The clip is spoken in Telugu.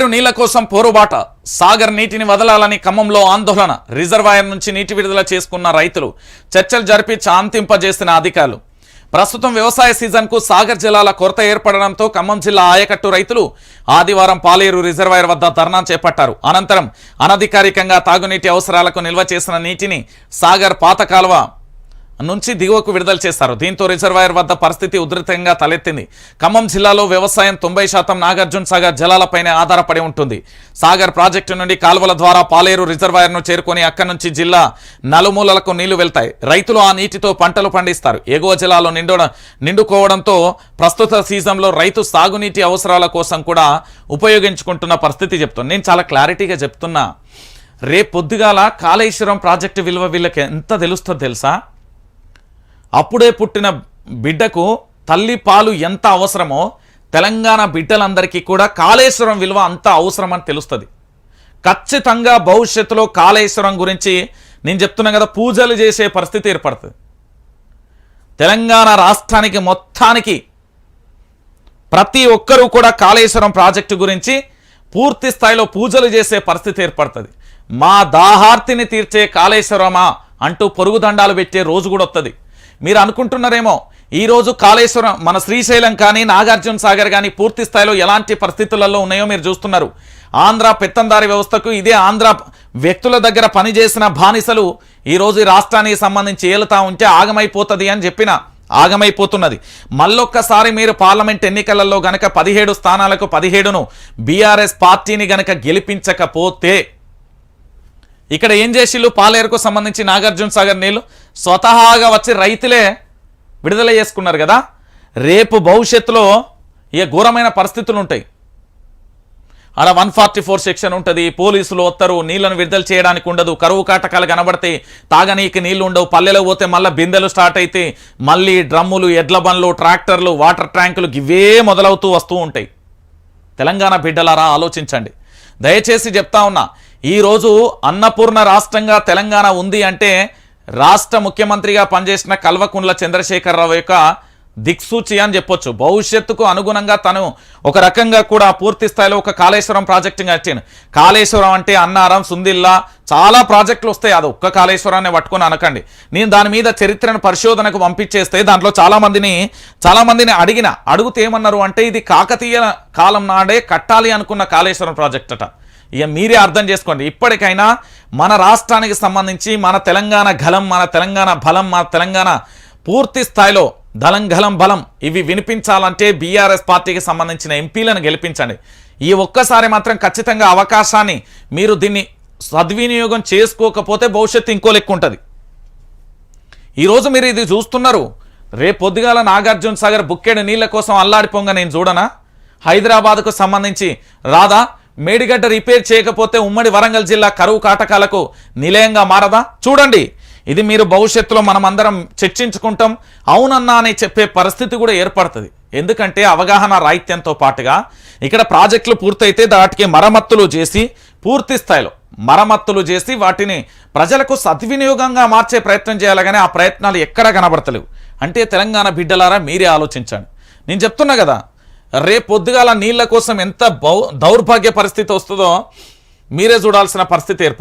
పాలేరు నీళ్ళ కోసం పోరుబాట. సాగర్ నీటిని వదలాలని ఖమ్మంలో ఆందోళన. రిజర్వాయర్ నుంచి నీటి విడుదల చేసుకున్న రైతులు చర్చలు జరిపి శాంతింపజేసిన అధికారులు. ప్రస్తుతం వ్యవసాయ సీజన్కు సాగర్ జలాల కొరత ఏర్పడడంతో ఖమ్మం జిల్లా ఆయకట్టు రైతులు ఆదివారం పాలేరు రిజర్వాయర్ వద్ద ధర్నా చేపట్టారు. అనంతరం అనధికారికంగా తాగునీటి అవసరాలకు నిల్వ చేసిన నీటిని సాగర్ పాత కాలువ నుంచి దిగువకు విడుదల చేస్తారు. దీంతో రిజర్వాయర్ వద్ద పరిస్థితి ఉధృతంగా తలెత్తింది. ఖమ్మం జిల్లాలో వ్యవసాయం తొంభై శాతం నాగార్జున సాగర్ జలాలపైనే ఆధారపడి ఉంటుంది. సాగర్ ప్రాజెక్టు నుండి కాలువల ద్వారా పాలేరు రిజర్వాయర్ను చేరుకొని అక్కడి నుంచి జిల్లా నలుమూలలకు నీళ్ళు వెళ్తాయి. రైతులు ఆ నీటితో పంటలు పండిస్తారు. ఎగువ జిల్లాలో నిండు నిండుకోవడంతో ప్రస్తుత సీజన్లో రైతు సాగునీటి అవసరాల కోసం కూడా ఉపయోగించుకుంటున్న పరిస్థితి చెప్తుంది. నేను చాలా క్లారిటీగా చెప్తున్నా. రేపు పొద్దుగాల కాళేశ్వరం ప్రాజెక్టు విలువ వీళ్ళకి ఎంత తెలుస్తుందో తెలుసా? అప్పుడే పుట్టిన బిడ్డకు తల్లి పాలు ఎంత అవసరమో తెలంగాణ బిడ్డలందరికీ కూడా కాళేశ్వరం విలువ అంత అవసరమని తెలుస్తుంది. ఖచ్చితంగా భవిష్యత్తులో కాళేశ్వరం గురించి నేను చెప్తున్నా కదా పూజలు చేసే పరిస్థితి ఏర్పడుతుంది. తెలంగాణ రాష్ట్రానికి మొత్తానికి ప్రతి ఒక్కరూ కూడా కాళేశ్వరం ప్రాజెక్టు గురించి పూర్తి స్థాయిలో పూజలు చేసే పరిస్థితి ఏర్పడుతుంది. మా దాహార్తిని తీర్చే కాళేశ్వరమా అంటూ పొరుగుదండాలు పెట్టే రోజు కూడా వస్తుంది మీరు అనుకుంటున్నారేమో ఈరోజు కాళేశ్వరం మన శ్రీశైలం కానీ నాగార్జున సాగర్ కానీ పూర్తి స్థాయిలో ఎలాంటి పరిస్థితులలో ఉన్నాయో మీరు చూస్తున్నారు. ఆంధ్ర పెత్తందారి వ్యవస్థకు ఇదే ఆంధ్ర వ్యక్తుల దగ్గర పనిచేసిన బానిసలు ఈరోజు రాష్ట్రానికి సంబంధించి ఏలుతా ఉంటే ఆగమైపోతుంది అని చెప్పిన ఆగమైపోతున్నది. మళ్ళొక్కసారి మీరు పార్లమెంట్ ఎన్నికలలో గనక పదిహేడు స్థానాలకు పదిహేడును బీఆర్ఎస్ పార్టీని గనక గెలిపించకపోతే ఇక్కడ ఏం చేసిళ్ళు? పాలేరుకు సంబంధించి నాగార్జున సాగర్ నీళ్ళు స్వతహాగా వచ్చి రైతులే విడుదల చేసుకున్నారు కదా? రేపు భవిష్యత్తులో ఏ ఘోరమైన పరిస్థితులు ఉంటాయి అలా వన్ ఫార్టీ ఫోర్ సెక్షన్ ఉంటుంది పోలీసులు వస్తారు నీళ్ళను విడుదల చేయడానికి ఉండదు కరువు కాటకాలు కనబడతాయి తాగనీకి నీళ్ళు ఉండవు పల్లెలో పోతే మళ్ళీ బిందెలు స్టార్ట్ అయితే మళ్ళీ డ్రమ్ములు ఎడ్ల బండ్లు ట్రాక్టర్లు వాటర్ ట్యాంకులు ఇవే మొదలవుతూ వస్తూ ఉంటాయి. తెలంగాణ బిడ్డలారా ఆలోచించండి. దయచేసి చెప్తా ఉన్నా ఈరోజు అన్నపూర్ణ రాష్ట్రంగా తెలంగాణ ఉంది అంటే రాష్ట్ర ముఖ్యమంత్రిగా పనిచేసిన కల్వకుండ్ల చంద్రశేఖరరావు యొక్క దిక్సూచి అని చెప్పొచ్చు. భవిష్యత్తుకు అనుగుణంగా తను ఒక రకంగా కూడా పూర్తి స్థాయిలో ఒక కాళేశ్వరం ప్రాజెక్టుగా వచ్చాను కాళేశ్వరం అంటే అన్నారం సుందిల్లా చాలా ప్రాజెక్టులు వస్తాయి. అది ఒక్క కాళేశ్వరాన్ని పట్టుకొని అనకండి. నేను దాని మీద చరిత్రను పరిశోధనకు పంపించేస్తే దాంట్లో చాలామందిని చాలామందిని అడిగిన అడుగుతే ఏమన్నారు అంటే ఇది కాకతీయ కాలం నాడే కట్టాలి అనుకున్న కాళేశ్వరం ప్రాజెక్ట్ అట. ఇక మీరే అర్థం చేసుకోండి. ఇప్పటికైనా మన రాష్ట్రానికి సంబంధించి మన తెలంగాణ గలం మన తెలంగాణ బలం మన తెలంగాణ పూర్తి స్థాయిలో దళం గలం బలం ఇవి వినిపించాలంటే బీఆర్ఎస్ పార్టీకి సంబంధించిన ఎంపీలను గెలిపించండి. ఈ ఒక్కసారి మాత్రం ఖచ్చితంగా అవకాశాన్ని మీరు దీన్ని సద్వినియోగం చేసుకోకపోతే భవిష్యత్తు ఇంకో లెక్క ఉంటుంది. ఈరోజు మీరు ఇది చూస్తున్నారు. రేపొద్దుగాల పొద్దుగాల నాగార్జున సాగర్ బుక్కెడు నీళ్ళ కోసం అల్లాడిపోంగా నేను చూడనా? హైదరాబాద్కు సంబంధించి రాదా? మేడిగడ్డ రిపేర్ చేయకపోతే ఉమ్మడి వరంగల్ జిల్లా కరువు కాటకాలకు నిలయంగా మారదా? చూడండి. ఇది మీరు భవిష్యత్తులో మనమందరం చర్చించుకుంటాం. అవునన్నా అని చెప్పే పరిస్థితి కూడా ఏర్పడుతుంది. ఎందుకంటే అవగాహన రాహిత్యంతో పాటుగా ఇక్కడ ప్రాజెక్టులు పూర్తయితే వాటికి మరమ్మత్తులు చేసి పూర్తి స్థాయిలో మరమ్మత్తులు చేసి వాటిని ప్రజలకు సద్వినియోగంగా మార్చే ప్రయత్నం చేయాలి కానీ ఆ ప్రయత్నాలు ఎక్కడ కనబడతలేవు. అంటే తెలంగాణ బిడ్డలారా మీరే ఆలోచించండి. నేను చెప్తున్నా కదా రేపు పొద్దుగాల నీళ్ళ కోసం ఎంత బౌ దౌర్భాగ్య పరిస్థితి వస్తుందో మీరే చూడాల్సిన పరిస్థితి ఏర్పడుతుంది.